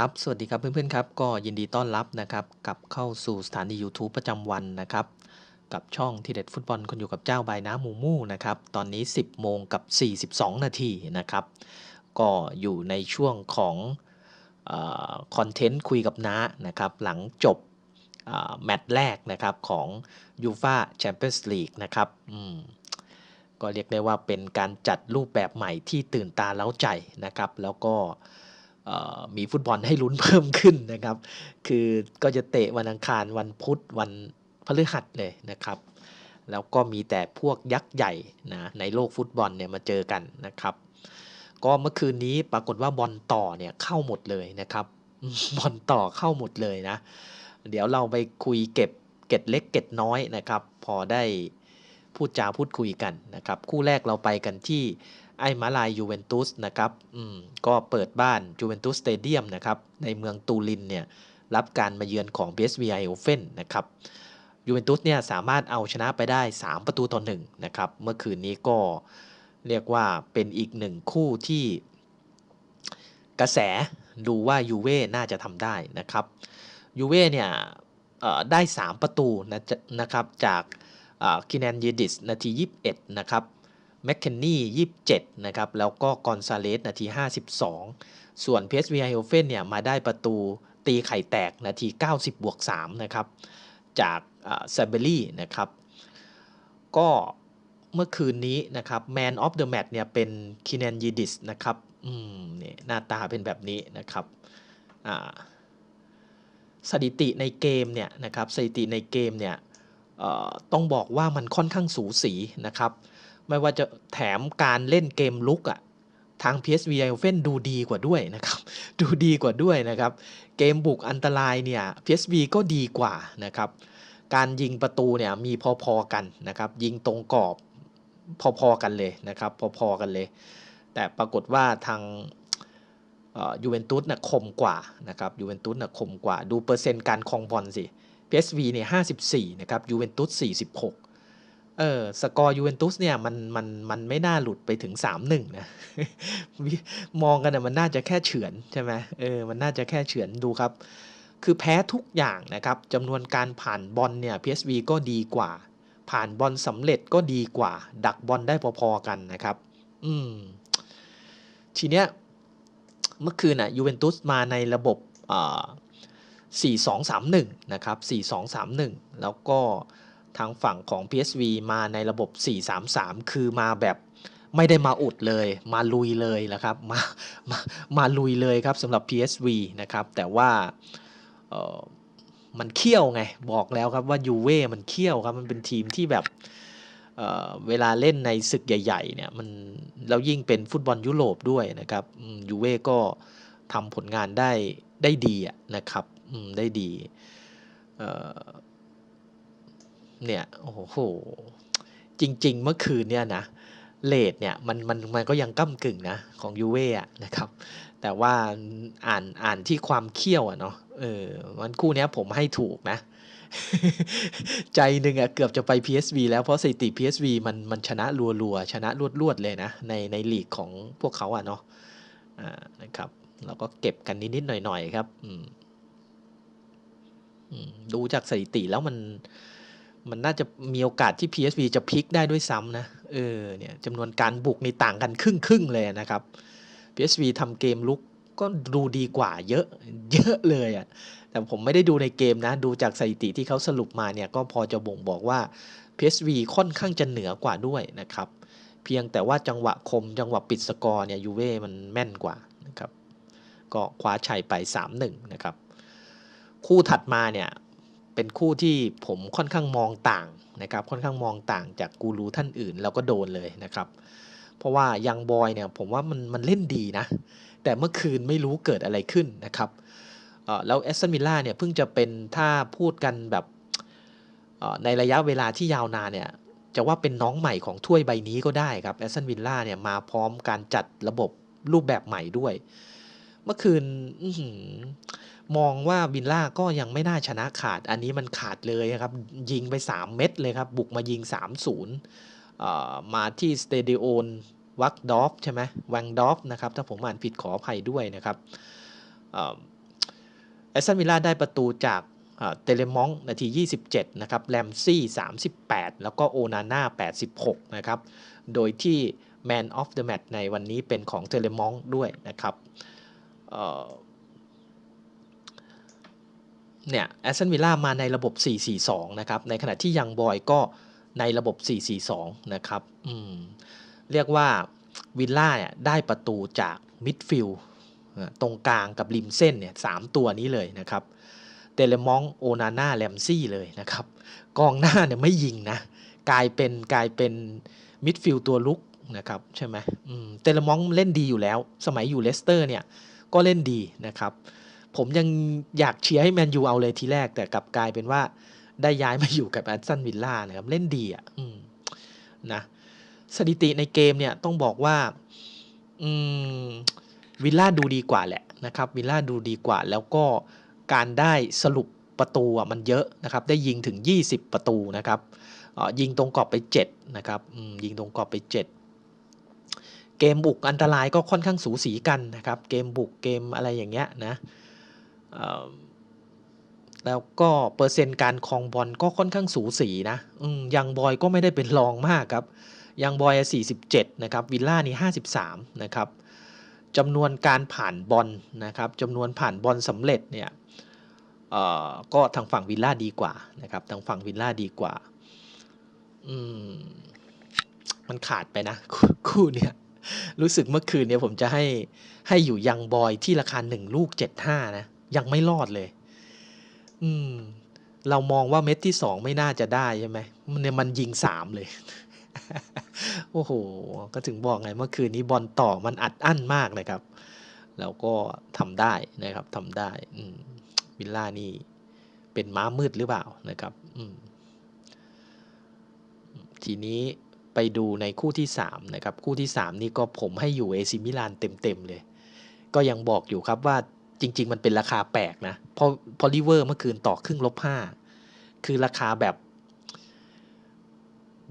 ครับ สวัสดีครับเพื่อนๆครับ ก็ยินดีต้อนรับนะครับกลับเข้าสู่สถานี YouTube ประจำวันนะครับ กับช่องทีเด็ดฟุตบอลคนอยู่กับเจ้าใบน้ำหมูมู่นะครับ ตอนนี้ 10 โมงกับ 42 นาทีนะครับ ก็อยู่ในช่วงของคอนเทนต์คุยกับน้านะครับ หลังจบแมตช์แรกนะครับของยูฟาแชมเปี้ยนส์ลีกนะครับอืมก็เรียกได้ว่าเป็นการจัดรูปแบบใหม่ที่ตื่นตาเล้าใจนะครับ แล้วก็ มีฟุตบอลให้ลุ้นเพิ่มขึ้นนะครับ คือก็จะเตะวันอังคารวันพุธวันพฤหัสเลยนะครับ แล้วก็มีแต่พวกยักษ์ใหญ่นะในโลกฟุตบอลเนี่ยมาเจอกันนะครับ ก็เมื่อคืนนี้ปรากฏว่าบอลต่อเนี่ยเข้าหมดเลยนะครับบอลต่อเข้าหมดเลยนะ เดี๋ยวเราไปคุยเก็บเก็ดเล็กเก็ดน้อยนะครับ พอได้พูดจาพูดคุยกันนะครับ คู่แรกเราไปกันที่ ไอ้มาลายยูเวนตุสนะครับอืมก็เปิดบ้านยูเวนตุสสเตเดียมนะครับในเมืองตูรินเนี่ยรับการมาเยือนของ PSV Eindhoven นะครับยูเวนตุสเนี่ยสามารถเอาชนะไปได้ 3 ประตูต่อ1นะครับเมื่อคืนนี้ก็เรียกว่าเป็นอีกหนึ่งคู่ที่กระแสดูว่ายูเว่น่าจะทำได้นะครับยูเว่เนี่ยได้ 3 ประตูนะนะครับจากคินแนนเยดิสนาที 21 นะครับ แมคเคนนี่ 27 นะครับ แล้วก็กอนซาเลสนาที 52 ส่วนเพสวีไอโอเฟนเนี่ยมาได้ประตูตีไข่แตกนาที 90 บวก 3 นะครับ จากซาเบลี่นะครับ ก็เมื่อคืนนี้นะครับแมนออฟเดอะแมตเนี่ยเป็นคินแนนยีดิสนะครับอืมเนี่ยหน้าตาเป็นแบบนี้นะครับอ่าสถิติในเกมเนี่ยนะครับสถิติในเกมเนี่ยต้องบอกว่ามันค่อนข้างสูสีนะครับ ไม่ว่าจะแถมการเล่นเกมลุกอะทาง PSV e i เฟนดูดีกว่าด้วยนะครับ ดูดีกว่าด้วยนะครับ เกมบุกอันตรายเนี่ย PSV ก็ดีกว่านะครับ การยิงประตูเนี่ยมีพอๆกันนะครับ ยิงตรงกรอบพอๆกันเลยนะครับ พอๆกันเลย แต่ปรากฏว่าทางยูเวนตุสน่ะคมกว่านะครับยูเวนตุสน่ะคมกว่า ดูเปอร์เซ็นต์การครองบอลสิ PSV เนี่ย54 นะครับยูเวนตุส46 เออสกอร์ยูเวนตุสเนี่ยมันมันมันไม่น่าหลุดไปถึง 3-1 นะ มองกันนะมันน่าจะแค่เฉือนใช่ไหมเออมันน่าจะแค่เฉือนดูครับ คือแพ้ทุกอย่างนะครับจำนวนการผ่านบอลเนี่ย PSV ก็ดีกว่า ผ่านบอลสำเร็จก็ดีกว่า ดักบอลได้พอๆกันนะครับ อืมทีเนี้ยเมื่อคืนอะยูเวนตุสมาในระบบอ่า4-2-3-1 นะครับ 4-2-3-1 แล้วก็ ทางฝั่งของ PSV มาในระบบ 4-3-3 คือมาแบบไม่ได้มาอุดเลย มาลุยเลยนะครับมามามาลุยเลยครับสำหรับ PSV นะครับแต่ว่ามันเขี้ยวไงบอกแล้วครับว่ายูเว่มันเขี้ยวครับมันเป็นทีมที่แบบเเวลาเล่นในศึกใหญ่ๆเนี่ยมันแล้วยิ่งเป็นฟุตบอลยุโรปด้วยนะครับยูเว่ก็ทำผลงานได้ได้ดีนะครับได้ดี เนี่ย โอ้โห จริง ๆ เมื่อคืนเนี่ยนะเลดเนี่ยมันมันมันก็ยังก้ากึ่งนะของยูเว่นะครับ แต่ว่าอ่านอ่านที่ความเขี้ยวอะเนาะเออมันคู่นี้ผมให้ถูกนะ ใจหนึ่งอะเกือบจะไป PSV แล้วเพราะสถิติ PSV มันมันชนะรัวๆ ชนะรวดๆ เลยนะ ในในลีกของพวกเขาอะเนาะอ่านะครับเราก็เก็บกันนิดๆหน่อยๆ ครับ อืมดูจากสถิติแล้วมัน มันน่าจะมีโอกาสที่ PSV จะพลิกได้ด้วยซ้ำนะเออเนี่ยจำนวนการบุกในต่างกันครึ่งครึ่งเลยนะครับ PSV ทำเกมลุกก็ดูดีกว่าเยอะเยอะเลยอะ่ะแต่ผมไม่ได้ดูในเกมนะ ดูจากสถิติที่เขาสรุปมาเนี่ยก็พอจะบ่งบอกว่า PSV ค่อนข้างจะเหนือกว่าด้วยนะครับ เพียงแต่ว่าจังหวะคมจังหวะปิดสกอร์เนี่ยยูเว่มันแม่นกว่านะครับก็คว้าชัยไป 3-1 นะครับ คู่ถัดมาเนี่ย เป็นคู่ที่ผมค่อนข้างมองต่างนะครับ ค่อนข้างมองต่างจากกูรูท่านอื่นแล้วก็โดนเลยนะครับ เพราะว่ายังบอยเนี่ยผมว่ามันมันเล่นดีนะ แต่เมื่อคืนไม่รู้เกิดอะไรขึ้นนะครับแล้วแอสตันวิลล่าเนี่ยเพิ่งจะเป็นถ้าพูดกันแบบในระยะเวลาที่ยาวนานเนี่ยจะว่าเป็นน้องใหม่ของถ้วยใบนี้ก็ได้ครับแอสตันวิลล่าเนี่ยมาพร้อมการจัดระบบรูปแบบใหม่ด้วย เมื่อคืน มองว่าวินล่าก็ยังไม่น่าชนะขาด อันนี้มันขาดเลยครับ ยิงไป 3 เม็ดเลยครับ บุกมายิง 3-0 มาที่สเตเดียนวักดอฟใช่ไหมวังดอฟนะครับ ถ้าผมอ่านผิดขออภัยด้วยนะครับแอสตันวิลล่าได้ประตูจากเตเลมองนาที 27 นะครับแรมซี่ 38 แล้วก็โอนาน่า 86 นะครับ โดยที่ Man of the Match ในวันนี้เป็นของเทเลมองด้วยนะครับ เนี่ยแอสตันวิลล่ามาในระบบ 4-4-2 นะครับ ในขณะที่ยังบอยก็ในระบบ 4-4-2 นะครับอืมเรียกว่าวิลล่าเนี่ยได้ประตูจากมิดฟิลด์ตรงกลางกับริมเส้นเนี่ยสตัวนี้เลยนะครับเตเลมองโอนาน่าแลมซี่เลยนะครับ กองหน้าเนี่ยไม่ยิงนะ กลายเป็นกลายเป็นมิดฟิลด์ตัวลุกนะครับใช่ไหมเตเลมองเล่นดีอยู่แล้ว สมัยอยู่เลสเตอร์เนี่ยก็เล่นดีนะครับ ผมยังอยากเชียร์ให้แมนยูเอาเลยทีแรก แต่กลับกลายเป็นว่าได้ย้ายมาอยู่กับแอตตันวิลล่านะครับ เล่นดีอะนะสถิติในเกมเนี่ยต้องบอกว่าวิลล่าดูดีกว่าแหละนะครับ วิลล่าดูดีกว่า แล้วก็การได้สรุปประตูอะมันเยอะนะครับ ได้ยิงถึง 20 ประตูนะครับยิงตรงกรอบไป 7 นะครับยิงตรงกรอบไป 7 เกมบุกอันตรายก็ค่อนข้างสูสีกันนะครับ เกมบุกเกมอะไรอย่างเงี้ยนะ แล้วก็เปอร์เซ็นต์การคลองบอลก็ค่อนข้างสูสีนะยังบอยก็ไม่ได้เป็นรองมากครับ ยังบอย 47 นะครับ วิลล่านี่ 53 นะครับจำนวนการผ่านบอลนะครับจำนวนผ่านบอลสำเร็จเนี่ยก็ทางฝั่งวิลล่าดีกว่านะครับ ทางฝั่งวิลล่าดีกว่า อืม มันขาดไปนะ คู่เนี่ย รู้สึกเมื่อคืนเนี่ยผมจะให้ให้อยู่ยังบอยที่ราคาหนึ่งลูกเจ็ดห้านะ ยังไม่รอดเลย อืม เรามองว่าเม็ดที่สองไม่น่าจะได้ใช่ไหมมันเนี่ยมันยิงสามเลย โอ้โห ก็ถึงบอกไงเมื่อคืนนี้บอลต่อมันอัดอั้นมากนะครับ แล้วก็ทำได้นะครับทำได้ อืวิลล่านี่เป็นม้ามืดหรือเปล่านะครับ อืทีนี้ไปดูในคู่ที่ 3 นะครับ คู่ที่ 3 นี่ก็ผมให้อยู่เอซิมิลานเต็ม ๆ เลย ก็ยังบอกอยู่ครับว่า จริง ๆ มันเป็นราคาแปลกนะพอพอลิเวอร์เมื่อคืนต่อครึ่งลบห้าคือราคาแบบ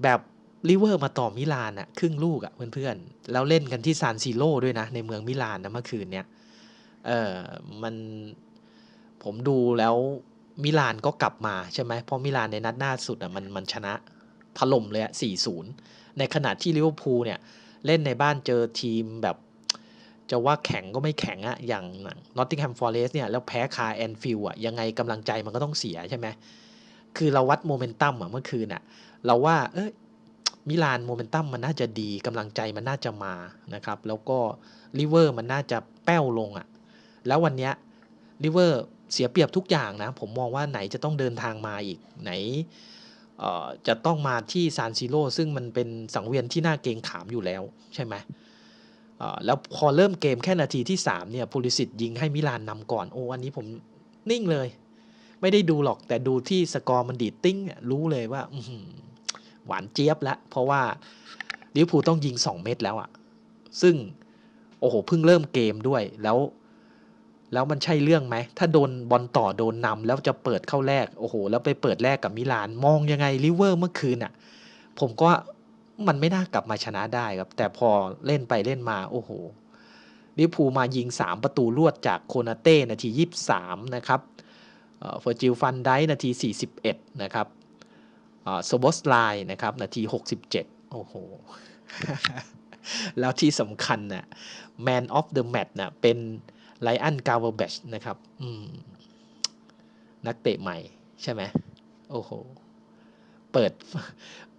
แบบลิเวอร์มาต่อมิลานอะครึ่งลูกอะเพื่อนๆแล้วเล่นกันที่ซานซิโร่ด้วยนะ ในเมืองมิลานนะเมื่อคืนเนี้ยเออมันผมดูแล้วมิลานก็กลับมาใช่ไหมเพราะมิลานในนัดหน้าสุดอะมันมันชนะถล่มเลยอะสี่ศูนย์ในขณะที่ลิเวอร์พูลเนี่ย เล่นในบ้านเจอทีมแบบ จะว่าแข็งก็ไม่แข็งอะอย่างนอตติงแฮมฟอร์เรสเนี่ยแล้วแพ้คาแอนฟิลอะยังไงกำลังใจมันก็ต้องเสียใช่ไหมคือเราวัดโมเมนตัมอะเมื่อคืนอะเราว่าเอ้ยมิลานโมเมนตัมมันน่าจะดีกำลังใจมันน่าจะมานะครับ แล้วก็ลิเวอร์มันน่าจะแป้วลงอะแล้ววันนี้ลิเวอร์เสียเปรียบทุกอย่างนะ ผมมองว่าไหนจะต้องเดินทางมาอีกไหนจะต้องมาที่ซานซิโร่ซึ่งมันเป็นสังเวียนที่น่าเกรงขามอยู่แล้วใช่ไหม แล้วพอเริ่มเกมแค่นาทีที่ 3 เนี่ยพูลิสิตยิงให้มิลานนำก่อน โอ้อันนี้ผมนิ่งเลย ไม่ได้ดูหรอกแต่ดูที่สกอร์มันดีดติ้งรู้เลยว่าหวานเจี๊ยบแล้วเพราะว่าลิเวอร์พูลต้องยิง 2 เม็ดแล้วอะ่ะซึ่ง โอ้โห เพิ่งเริ่มเกมด้วยแล้ว แล้วมันใช่เรื่องไหม ถ้าโดนบอลต่อโดนนำแล้วจะเปิดเข้าแรก โอ้โห แล้วไปเปิดแรกกับมิลาน มองยังไงลิเวอร์เมื่อคืนอะผมก็ มันไม่น่ากลับมาชนะได้ครับ แต่พอเล่นไปเล่นมาโอ้โหลิพูมายิง 3 ประตูรวดจากโคนาเต้นาที 23 นะครับเฟอร์จิลฟันไดนาที 41 นะครับโซบอสไลน์นะครับ นาที 67 โอ้โห แล้วที่สำคัญนะ่ะ Man of the Match นะเป็นไลอันกาวเวอร์แบชนะครับนักเตะใหม่ใช่ไหมโอ้โห เปิด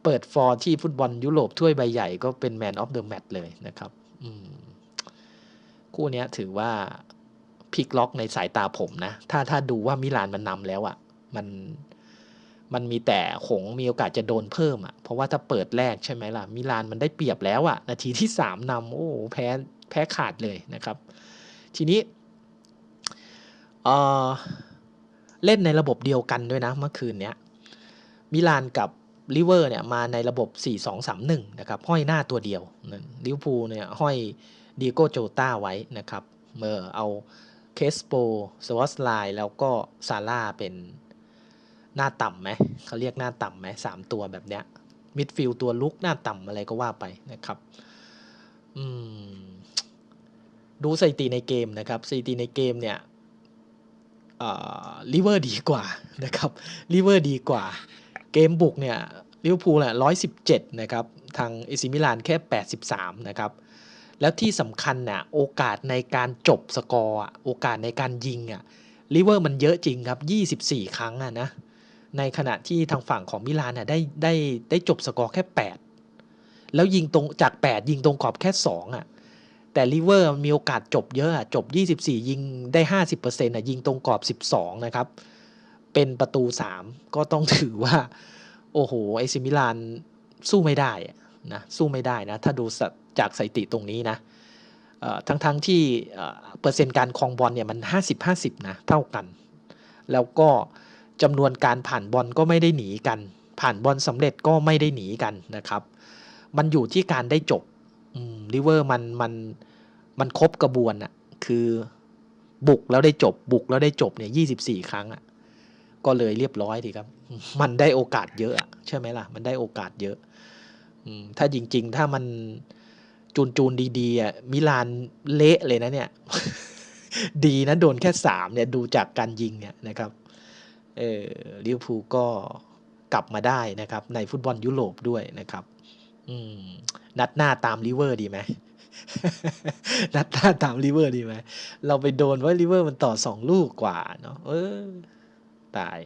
เปิดฟอร์ที่ฟุตบอลยุโรปถ้วยใบใหญ่ก็เป็น Man of the Match เลยนะครับคู่นี้ถือว่าพลิกล็อกในสายตาผมนะ ถ้าถ้าดูว่ามิลานมันนำแล้วอะ่ะ มันมันมีแต่หงมีโอกาสจะโดนเพิ่มอะ เพราะว่าถ้าเปิดแรกใช่ไหมล่ะ มิลานมันได้เปรียบแล้วอะ นาทีที่สามนำโอ้แพ้แพ้ขาดเลยนะครับ ทีนี้เออเล่นในระบบเดียวกันด้วยนะเมื่อคืนเนี้ยมิลานกับ ลิเวอร์เนี่ยมาในระบบ 4-2-3-1 นะครับ ห้อยหน้าตัวเดียวลิเวอร์พูลเนี่ยห้อยดีโกโจต้าไว้นะครับเมื่อเอาเคสโปสวอสไลแล้วก็ซาร่าเป็นหน้าต่ำไหมเขาเรียกหน้าต่ำไหมสามตัวแบบเนี้ยมิดฟิลตัวลุกหน้าต่ำอะไรก็ว่าไปนะครับอืมดูสถิติในเกมนะครับสถิติในเกมเนี่ยลิเวอร์ดีกว่านะครับลิเวอร์ดีกว่า เกมบุกเนี่ยลิเวอร์พูลน่ะร้อยสิบเจ็ดนะครับทางเอซิมิลานแค่แปดสิบสามนะครับแล้วที่สำคัญน่ะโอกาสในการจบสกอร์โอกาสในการยิงอะลิเวอร์มันเยอะจริงครับยี่สิบสี่ครั้งอะนะในขณะที่ทางฝั่งของมิลานน่ะได้ได้ได้จบสกอร์แค่แปดแล้วยิงตรงจากแปดยิงตรงกรอบแค่สองอะ แต่ลิเวอร์มีโอกาสจบเยอะอะจบ 24 ยิงได้ 50%อะยิงตรงกรอบ 12 นะครับ เป็นประตู 3 ก็ต้องถือว่า โอ้โหไอซิมิลานสู้ไม่ได้นะสู้ไม่ได้นะ ถ้าดูจากสถิติตรงนี้นะทั้งๆทที่เปอร์เซ็นต์การคลองบอลเนี่ยมัน 50-50 นะเท่ากัน แล้วก็จำนวนการผ่านบอลก็ไม่ได้หนีกัน ผ่านบอลสำเร็จก็ไม่ได้หนีกันนะครับ มันอยู่ที่การได้จบลิเวอร์มันมันมันครบกระบวนอะคือบุกแล้วได้จบบุกแล้วได้จบเนี่ยยี่สิบสี่ครั้งอะ ก็เลยเรียบร้อยดีครับ มันได้โอกาสเยอะใช่ไหมล่ะ มันได้โอกาสเยอะถ้าจริง ๆ ถ้ามันจูนจูนดีๆอะมิลานเละเลยนะเนี่ย ดีนะโดนแค่สามเนี่ยดูจากการยิงเนี่ยนะครับเออลิเวอร์พูลก็กลับมาได้นะครับ ในฟุตบอลยุโรปด้วยนะครับ อืม นัดหน้าตามลิเวอร์ดีไหมนัดหน้าตามลิเวอร์ดีไหมเราไปโดนว่าลิเวอร์มันต่อสองลูกกว่าเนาะเออ ตาย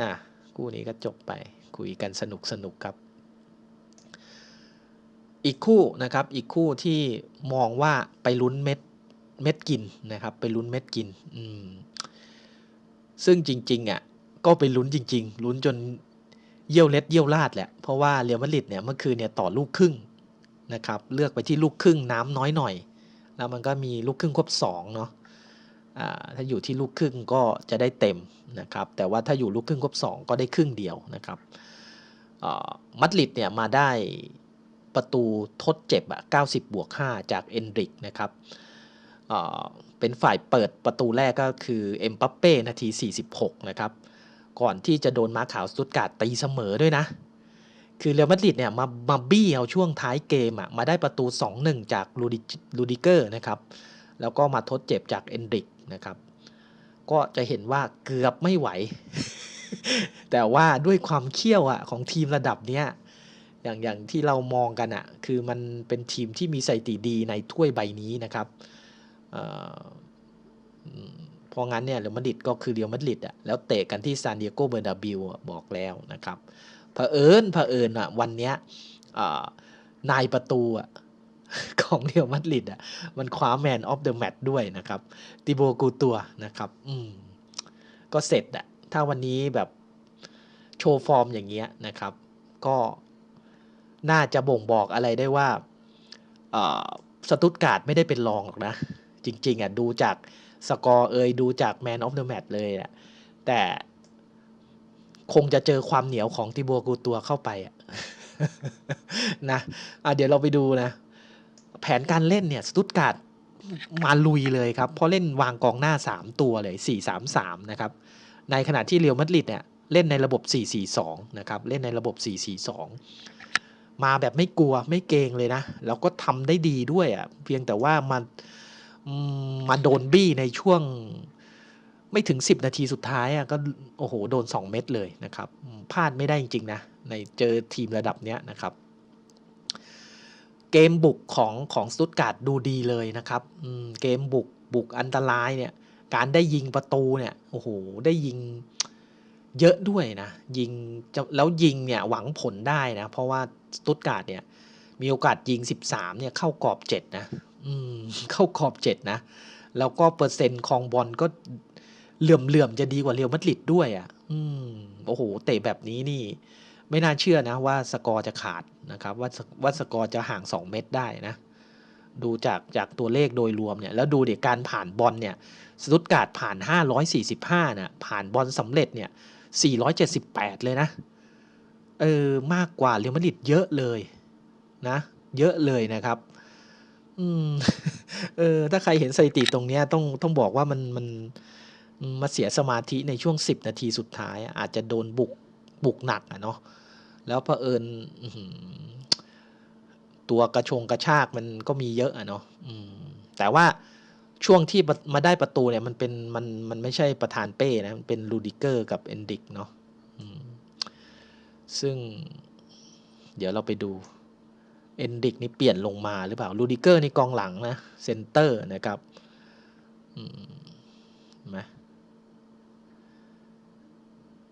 อะ คู่นี้ก็จบไปคุยกันสนุกสนุกครับ อีกคู่นะครับ อีกคู่ที่มองว่าไปลุ้นเม็ดเม็ดกินนะครับ ไปลุ้นเม็ดกิน อืม ซึ่งจริงๆอะก็ไปลุ้นจริง ๆ ลุ้นจนเยี่ยวเล็ดเยี่ยวลาดแหละ เพราะว่าเรียวมาริดเนี่ยเมื่อคืนเนี่ยต่อลูกครึ่งนะครับ เลือกไปที่ลูกครึ่งน้ำน้อยหน่อย แล้วมันก็มีลูกครึ่งครบ2เนาะ ถ้าอยู่ที่ลูกครึ่งก็จะได้เต็มนะครับ แต่ว่าถ้าอยู่ลูกครึ่งครบ2 ก็ได้ครึ่งเดียวนะครับมัดริดเนี่ยมาได้ประตูทดเจ็บอะ90 บวก 5 จากเอนริกนะครับเป็นฝ่ายเปิดประตูแรกก็คือเอ็มปัปเป้นาที 46 นะครับ ก่อนที่จะโดนมาขาวสตุตการ์ดตีเสมอด้วยนะ คือเรอัลมาดริดเนี่ยมามาบี้เอาช่วงท้ายเกมอะมาได้ประตู 2-1 จากลูดิลูดิเกอร์นะครับ แล้วก็มาทดเจ็บจากเอนดริก นะครับ ก็จะเห็นว่าเกือบไม่ไหว แต่ว่าด้วยความเขี้ยวอะของทีมระดับเนี้ยอย่างอย่างที่เรามองกันอะคือมันเป็นทีมที่มีสถิติดีในถ้วยใบนี้นะครับเพราะงั้นเนี่ยเรอัลมาดริดก็คือเรอัลมาดริดอะแล้วเตะกันที่ซานดิเอโกเบอร์ดาบิลบอกแล้วนะครับเผอิญเผอิญอะวันเนี้ยนายประตูอะ ของเรอัลมาดริดอะมันคว้าแมนออฟเดอะแมตช์ด้วยนะครับติโบกูตัวนะครับ อืมก็เสร็จอะถ้าวันนี้แบบโชว์ฟอร์มอย่างเงี้ยนะครับ ก็น่าจะบ่งบอกอะไรได้ว่าสตุตการ์ดไม่ได้เป็นรองหรอกนะ จริง ๆอะดูจากสกอร์เอยดูจากแมนออฟเดอะแมตช์เลยอะแต่คงจะเจอความเหนียวของติโบกูตัวเข้าไปอะนะะเดี๋ยวเราไปดูนะ แผนการเล่นเนี่ยสตุตการ์ดมาลุยเลยครับ เพราะเล่นวางกองหน้า 3 ตัวเลย 4-3-3 นะครับ ในขณะที่เรียวมัดริดเนี่ยเล่นในระบบ 4-4-2 นะครับ เล่นในระบบ 4-4-2 มาแบบไม่กลัวไม่เกรงเลยนะ แล้วก็ทำได้ดีด้วยอะ่ะ เพียงแต่ว่ามันมาโดนบี้ในช่วงไม่ถึง 10 นาทีสุดท้ายอะก็โอ้โห โดน 2 เม็ดเลยนะครับพลาดไม่ได้จริง ๆ นะ ในเจอทีมระดับเนี้ยนะครับ เกมบุกของของสตุตการ์ดดูดีเลยนะครับเกมบุกบุกอันตรายเนี่ยการได้ยิงประตูเนี่ยโอ้โหได้ยิงเยอะด้วยนะยิงแล้วยิงเนี่ยหวังผลได้นะ เพราะว่าสตุตการ์ดเนี่ยมีโอกาสยิง 13เนี่ยเข้ากรอบ 7 นะอืมเข้าขอบเจ็ดนะ แล้วก็เปอร์เซ็นต์ของบอลก็เหลื่อมเหลื่อมจะดีกว่าเรียวมัดริดด้วยอะ่ะ อืมโอ้โหเตะแบบนี้นี่ ไม่น่าเชื่อนะว่าสกอร์จะขาดนะครับว่าว่าสกอร์จะห่าง 2 เม็ดได้นะ ดูจากจากตัวเลขโดยรวมเนี่ยแล้วดูเด็กการผ่านบอลเนี่ยสตุตการ์ดผ่าน 545นะผ่านบอลสำเร็จเนี่ย478 เลยนะเออมากกว่าเรียวมัดริดเยอะเลยนะ เยอะเลยนะครับอืมเออถ้าใครเห็นสถิติตรงเนี้ยต้องต้องบอกว่ามันมันมาเสียสมาธิในช่วงสิบนาทีสุดท้าย อาจจะโดนบุก บุกหนักอะเนาะแล้วเผอิญตัวกระชงกระชากมันก็มีเยอะอะเนาะแต่ว่าช่วงที่มาได้ประตูเนี่ยมันเป็นมันมันไม่ใช่ประธานเป้นะ มันเป็นลูดิเกอร์กับเอนดิกเนาะซึ่งเดี๋ยวเราไปดูเอนดิกนี่เปลี่ยนลงมาหรือเปล่าลูดิเกอร์นี่กองหลังนะเซนเตอร์นะครับไหม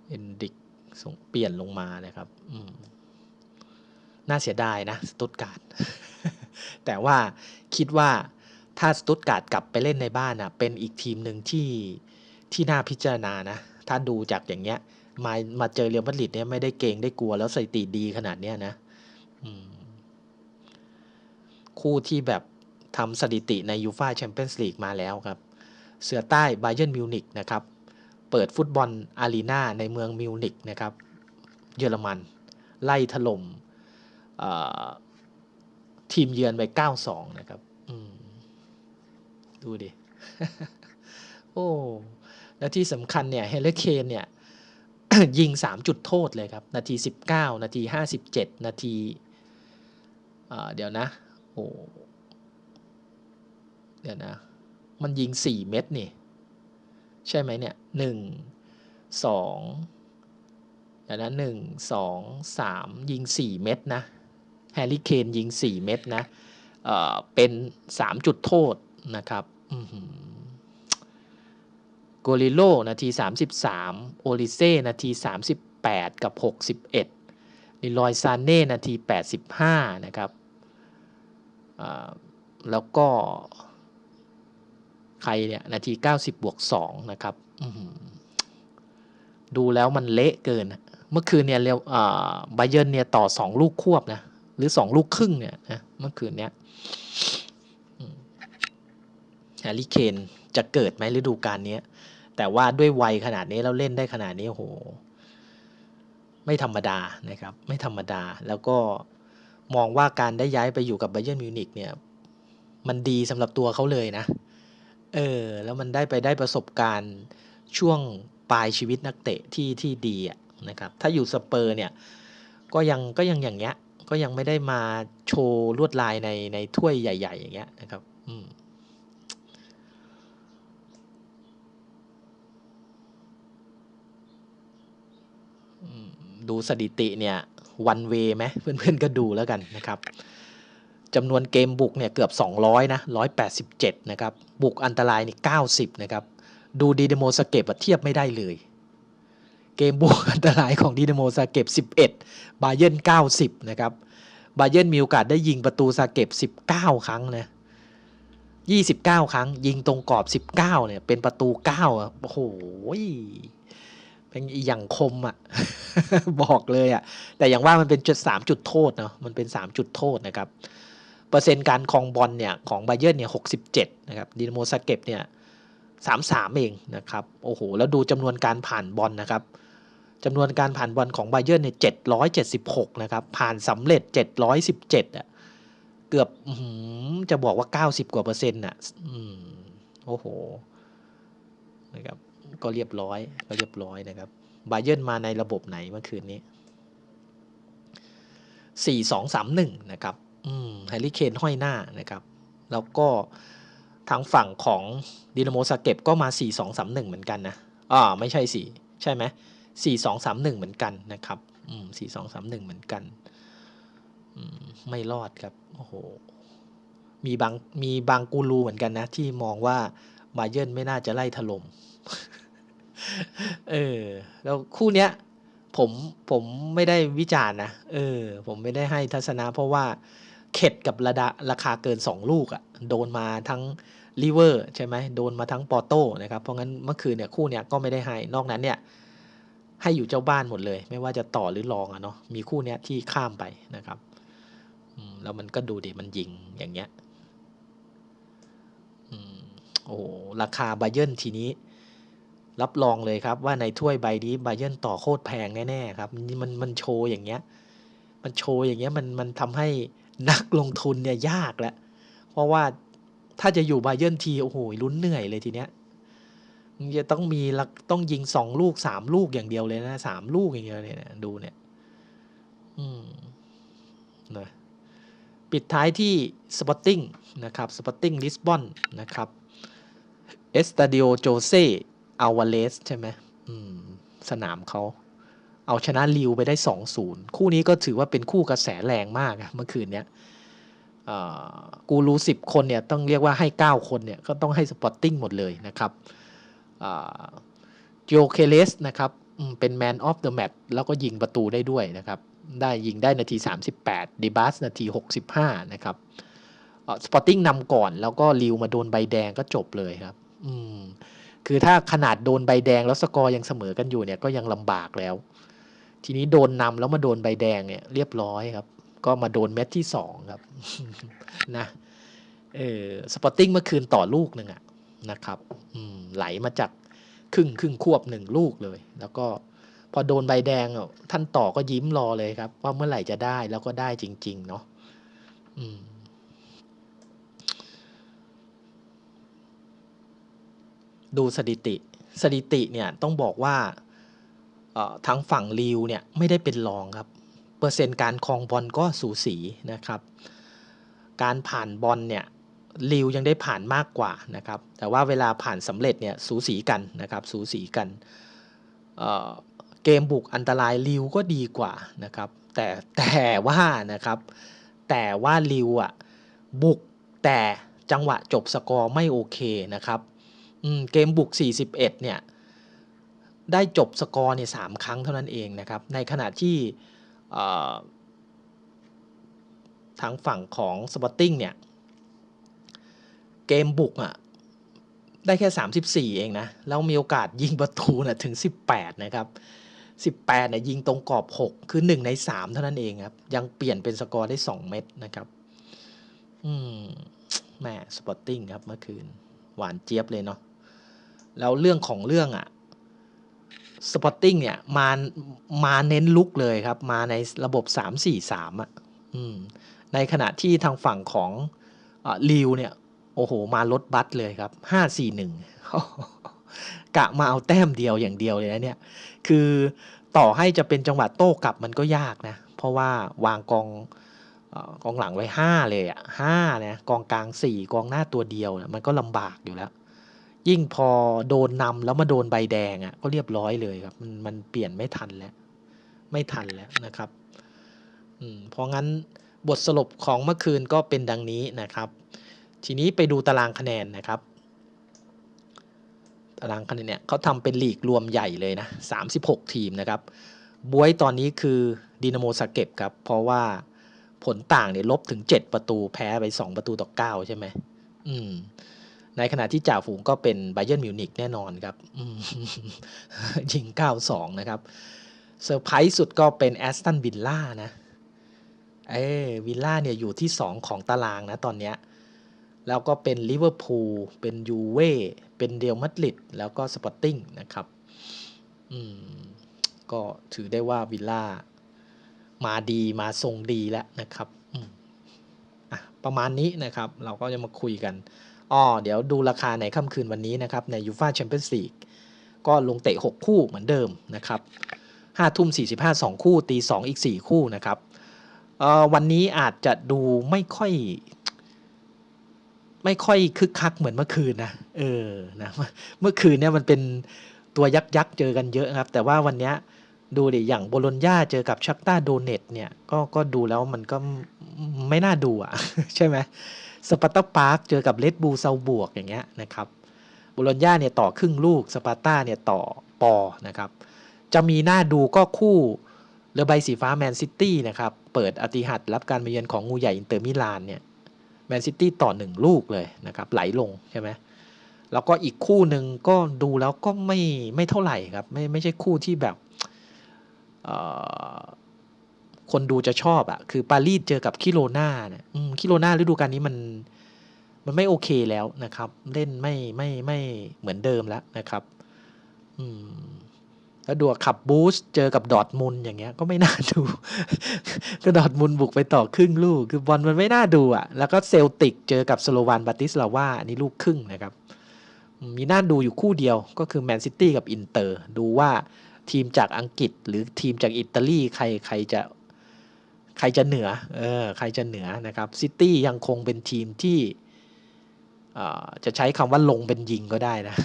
เอนดิก ส่งเปลี่ยนลงมานะครับน่าเสียดายนะสตุตการ์ดแต่ว่าคิดว่าถ้าสตุตการ์ดกลับไปเล่นในบ้านอะเป็นอีกทีมหนึ่งที่ที่น่าพิจารณานะ ถ้าดูจากอย่างเงี้ย มามาเจอเรียลมาดริดเนี่ยไม่ได้เกงได้กลัวแล้วสถิติดีขนาดเนี้ยนะคู่ที่แบบทำสถิติในยูฟาแชมเปี้ยนส์ลีกมาแล้วครับ เสือใต้ไบเยนมิวนิกนะครับ เปิดฟุตบอลอารีนาในเมืองมิวนิกนะครับเยอรมัน ไล่ถล่มทีมเยือนไป 9-2 นะครับดูดิ โอ้ แล้วที่สำคัญเนี่ย เฮเลเคนเนี่ย ยิง 3 จุดโทษเลยครับ นาที 19 นาที 57 นาทีเดี๋ยวนะ โอ้ เดี๋ยวนะ มันยิง 4 เม็ดนี่ ใช่ไหมเนี่ย1 2เดี๋ยวนะ1 2 3ยิง 4 เม็ดนะแฮร์รี่เคนยิง 4 เม็ดนะเเป็น 3 จุดโทษนะครับโกลิโลนาที 33 โอลิเซ่นาที 38 กับ 61นิลอยซานเน่นาที 85 นะครับแล้วก็ ใครเนี่ยนาที 90 บวก 2 นะครับดูแล้วมันเละเกิน เมื่อคืนเนี่ยเรียวบเยนเนี่ยต่อ 2 ลูกควบนะ หรือสองลูกครึ่งเนี่ยนะเมื่อคืนเนี้ยแฮร์รี่เคนจะเกิดไหมฤดูกาลนี้แต่ว่าด้วยวัยขนาดนี้แล้วเล่นได้ขนาดนี้โห ไม่ธรรมดานะครับ ไม่ธรรมดาแล้วก็มองว่าการได้ย้ายไปอยู่กับไบเยอร์มิวนิกเนี่ย มันดีสำหรับตัวเขาเลยนะ เออ แล้วมันได้ไปได้ประสบการณ์ช่วงปลายชีวิตนักเตะที่ที่ดีอะนะครับ ถ้าอยู่สเปอร์เนี่ยก็ยังก็ยังอย่างเงี้ย ก็ยังไม่ได้มาโชว์ลวดลายในในถ้วยใหญ่ ๆ อย่างเงี้ยนะครับดูสถิติเนี่ยวันเวไหมเพื่อนๆก็ดูแล้วกันนะครับ จำนวนเกมบุกเนี่ยเกือบ 200 นะ 187 นะครับ บุกอันตรายนี่ 90 นะครับ ดูดีเดโมสเก็บเทียบไม่ได้เลย เกมบุกอันตรายของดีเดโมสเก็บ 11 บาเยน90 นะครับ บาเยนมีโอกาสได้ยิงประตูซาเก็บ 19 ครั้งนะ29 ครั้ง ยิงตรงกรอบ 19 เนี่ย เป็นประตู 9อะโอ้โหเป็นอย่างคมอะ บอกเลยอะ แต่อย่างว่ามันเป็นจุดสามจุดโทษเนาะมันเป็นสามจุดโทษนะครับ เปอร์เซ็นต์การครองบอลเนี่ยของไบเยนเนี่ยหกสิบเจ็ดนะครับดินโมซาเก็บเนี่ยสามสามเองนะครับโอ้โหแล้วดูจำนวนการผ่านบอลนะครับจำนวนการผ่านบอลของไบเยอร์เนี่ยเจ็ดร้อยเจ็ดสิบหกนะครับผ่านสำเร็จเจ็ดร้อยสิบเจ็ดอะเกือบจะบอกว่าเก้าสิบกว่าเปอร์เซ็นต์อะโอ้โหนะครับก็เรียบร้อยก็เรียบร้อยนะครับไบเยอร์มาในระบบไหนเมื่อคืนนี้สี่สองสามหนึ่งนะครับ แฮร์รี่เคนห้อยหน้านะครับ แล้วก็ทางฝั่งของดินาโมซาเก็บก็มาสี่สองสามหนึ่งเหมือนกันนะอ่าไม่ใช่สี่ใช่ไหมสี่สองสามหนึ่งเหมือนกันนะครับ อืมสี่สองสามหนึ่งเหมือนกันอืมไม่รอดครับโอ้โหมีบางมีบางกูรูเหมือนกันนะ ที่มองว่าบาเยนไม่น่าจะไล่ถลม่มเออ แล้วคู่เนี้ย ผมผมไม่ได้วิจารณ์นะเออ ผมไม่ได้ให้ทัศนะเพราะว่า เข็ดกับระดับราคาเกินสองลูกอะ่ะโดนมาทั้งลิเวอร์ใช่ไหมโดนมาทั้งปอโต้นะครับเพราะงั้นเมื่อคืนเนี่ยคู่เนี้ยก็ไม่ได้ให้นอกนั้นเนี่ยให้อยู่เจ้าบ้านหมดเลย ไม่ว่าจะต่อหรือรองอะเนาะมีคู่เนี้ยที่ข้ามไปนะครับแล้วมันก็ดูดิมันยิงอย่างเงี้ยโอ้ราคาไบเยนทีนี้ รับรองเลยครับว่าในถ้วยใบนี้ไบเยนต่อโคตรแพงแน่ๆครับมันมันโชว์อย่างเงี้ย มันโชว์อย่างเงี้ยมันมันทำให้ นักลงทุนเนี่ยยากแล้วเพราะว่าถ้าจะอยู่ไบเยนทีโอ้โหลุ้นเหนื่อยเลยทีเนี้ยจะต้องมีต้องยิงสองลูกสามลูกอย่างเดียวเลยนะสามลูกอย่างเดียวเลยนะดูเนี่ย อืมนะปิดท้ายที่สปอตติ้งนะครับสปอตติ้งลิสบอนนะครับเอสตาดิโอโจเซอาวาเลสใช่ไหมอืมสนามเขา เอาชนะลิวไปได้ 2-0 คู่นี้ก็ถือว่าเป็นคู่กระแสแรงมากเมื่อคืนเนี้ยกูรู้สิบคนเนี่ยต้องเรียกว่าให้ 9 คนเนี่ยก็ต้องให้สปอร์ติ้งหมดเลยนะครับโอเคเลสนะครับเป็นแมนออฟเดอะแมตแล้วก็ยิงประตูได้ด้วยนะครับ ได้ยิงได้นาที 38ดิบัสนาที 65 นะครับสปอร์ติ้งนำก่อนแล้วก็ลิวมาโดนใบแดงก็จบเลยครับ อืมคือถ้าขนาดโดนใบแดงแล้วสกอร์ยังเสมอกันอยู่เนี่ยก็ยังลำบากแล้ว ทีนี้โดนนำแล้วมาโดนใบแดงเนี่ยเรียบร้อยครับ ก็มาโดนเม็ดที่สองครับนะเออสปอร์ติ้งเมื่อคืนต่อลูกหนึ่งอะนะครับอืมไหลมาจากครึ่งครึ่งควบหนึ่งลูกเลย แล้วก็พอโดนใบแดงอะท่านต่อก็ยิ้มรอเลยครับ ว่าเมื่อไหร่จะได้แล้วก็ได้จริง ๆ เนาะอืมดูสถิติ สถิติเนี่ยต้องบอกว่า ทางฝั่งลิวเนี่ยไม่ได้เป็นรองครับ เปอร์เซ็นต์การครองบอลก็สูสีนะครับ การผ่านบอลเนี่ยลิวยังได้ผ่านมากกว่านะครับ แต่ว่าเวลาผ่านสำเร็จเนี่ยสูสีกันนะครับสูสีกันเเกมบุกอันตรายลิวก็ดีกว่านะครับ แต่แต่ว่านะครับ แต่ว่าลิวอะบุกแต่จังหวะจบสกอร์ไม่โอเคนะครับเกมบุก 41 เนี่ย ได้จบสกอร์เนี่ยสครั้งเท่านั้นเองนะครับ ในขณะที่ทางฝั่งของสปอตติ้งเนี่ย เกมบุกอะ่ะได้แค่ 34 เองนะ แล้วมีโอกาสยิงประตูนะถึง 18 นะครับ 18เนี่ยยิงตรงกรอบ 6 คือ 1 ใน 3 เท่านั้นเองครับ ยังเปลี่ยนเป็นสกอร์ได้ 2 เม็ดนะครับ อืมแม่สปอตติ้งครับเมื่อคืน หวานเจี๊ยบเลยเนาะ แล้วเรื่องของเรื่องอะ สปอตติ้งเนี่ยมามาเน้นลุกเลยครับ มาในระบบ 3-4-3 อะในขณะที่ทางฝั่งของลิวเนี่ย โอ้โห มาลดบัตเลยครับ 5-4-1 กะมาเอาแต้มเดียวอย่างเดียวเลยนะเนี่ย คือต่อให้จะเป็นจังหวะโต้กลับมันก็ยากนะ เพราะว่าวางกองกองหลังไว้ 5 เลยอะ5นะกองกลาง 4 กองหน้าตัวเดียวนะมันก็ลำบากอยู่แล้ว ยิ่งพอโดนนำแล้วมาโดนใบแดงอะ่ะก็เรียบร้อยเลยครับ มันมันเปลี่ยนไม่ทันแล้ว ไม่ทันแล้วนะครับอืมเพราะงั้นบทสรุปของเมื่อคืนก็เป็นดังนี้นะครับ ทีนี้ไปดูตารางคะแนนนะครับ ตารางคะแนนเนี่ยเขาทำเป็นลีกรวมใหญ่เลยนะ 36 ทีมนะครับบวยตอนนี้คือดินาโมสเก็บครับ เพราะว่าผลต่างเนี่ยลบถึง 7 ประตูแพ้ไป 2 ประตูต่อ 9 ใช่ไหมอืม ในขณะที่จ่าฝูงก็เป็นไบเยอร์มิวนิกแน่นอนครับยิง 9-2 นะครับเซอร์ไพรส์สุดก็เป็นแอสตันวิลล่านะเอวิลล่าเนี่ยอยู่ที่ 2 ของตารางนะตอนเนี้ยแล้วก็เป็นลิเวอร์พูลเป็นยูเว่เป็นเดลมาดริดแล้วก็สปอร์ติ้งนะครับอืมก็ถือได้ว่าวิลล่ามาดีมาทรงดีแล้วนะครับอะประมาณนี้นะครับ เราก็จะมาคุยกัน อ๋อเดี๋ยวดูราคาในค่ำคืนวันนี้นะครับ ในยูฟาแชมเปี้ยนส์ลีกก็ลงเตะ 6 คู่เหมือนเดิมนะครับ5ทุ่ม45 2คู่ตี2อีก4คู่นะครับวันนี้อาจจะดูไม่ค่อย ไม่ค่อยคึกคักเหมือนเมื่อคืนนะเออนะเมื่อคืนเนี่ยมันเป็นตัวยักษ์ยักษ์เจอกันเยอะครับ แต่ว่าวันนี้ดูดิอย่างโบโลญญาเจอกับชักตาโดเนตเนี่ยก็ก็ดูแล้วมันก็ไม่น่าดูอะ ใช่ไหม สปาร์ตาพาร์คเจอกับเลดบูเซาบวกอย่างเงี้ยนะครับบุรอนญาเนี่ยต่อครึ่งลูกสปาร์ตาเนี่ยต่อปอนะครับจะมีหน้าดูก็คู่เรือใบสีฟ้าแมนซิตี้นะครับเปิดอติหัดรับการมาเยือนของงูใหญ่อินเตอร์มิลานเนี่ยแมนซิตี้ต่อหนึ่งลูกเลยนะครับไหลลงใช่ไหมแล้วก็อีกคู่หนึ่งก็ดูแล้วก็ไม่ไม่เท่าไหร่ครับไม่ไม่ใช่คู่ที่แบบ คนดูจะชอบอะคือปารีสเจอกับคิโลนาเนี่ยคิโลนาฤดูกาลนี้มันมันไม่โอเคแล้วนะครับ เล่นไม่ไม่ไม่เหมือนเดิมแล้วนะครับอืมแล้วดูขับบูสเจอกับดอทมุนอย่างเงี้ยก็ไม่น่าดู ก็ดอทมุนบุกไปต่อครึ่งลูก คือบอลมันไม่น่าดูอะ แล้วก็เซลติกเจอกับสโลวานบาติสลาว่าอันนี้ลูกครึ่งนะครับ มีน่าดูอยู่คู่เดียวก็คือแมนซิตี้กับอินเตอร์ ดูว่าทีมจากอังกฤษหรือทีมจากอิตาลีใครใครจะ ใครจะเหนือเออใครจะเหนือนะครับซิตี้ยังคงเป็นทีมที่จะใช้คำว่าลงเป็นยิงก็ได้นะ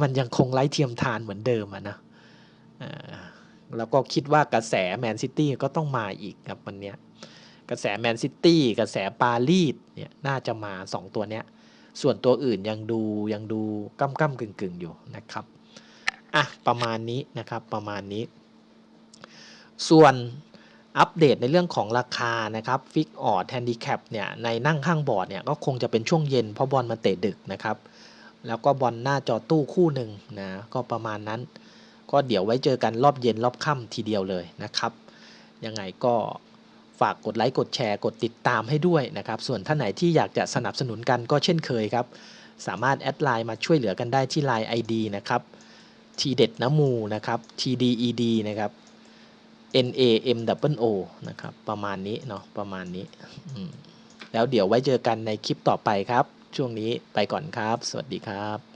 มันยังคงไร้เทียมทานเหมือนเดิมอะนะแล้วก็คิดว่ากระแสแมนซิตี้ก็ต้องมาอีกครับวันนี้กระแสแมนซิตี้กระแสปารีสเนี่ยน่าจะมา 2 ตัวเนี้ย ส่วนตัวอื่นยังดูยังดูก้ำก้ำกึ่งกึ่งอยู่นะครับอะประมาณนี้นะครับประมาณนี้ ส่วน อัปเดตในเรื่องของราคานะครับฟิกออดแฮนดิแคปเนี่ยในนั่งข้างบอร์ดเนี่ยก็คงจะเป็นช่วงเย็นเพราะบอลมาเตะดึกนะครับแล้วก็บอลหน้าจอตู้คู่หนึ่งนะก็ประมาณนั้น ก็เดี๋ยวไว้เจอกันรอบเย็นรอบค่ำทีเดียวเลยนะครับ ยังไงก็ฝากกดไลค์กดแชร์กดติดตามให้ด้วยนะครับ ส่วนท่านไหนที่อยากจะสนับสนุนกันก็เช่นเคยครับ สามารถแอดไลน์มาช่วยเหลือกันได้ที่ Line ID นะครับทีเด็ดน้ำมูนะครับ TDED นะครับ N A M W O นะครับ ประมาณนี้เนาะประมาณนี้ แล้วเดี๋ยวไว้เจอกันในคลิปต่อไปครับ ช่วงนี้ไปก่อนครับ สวัสดีครับ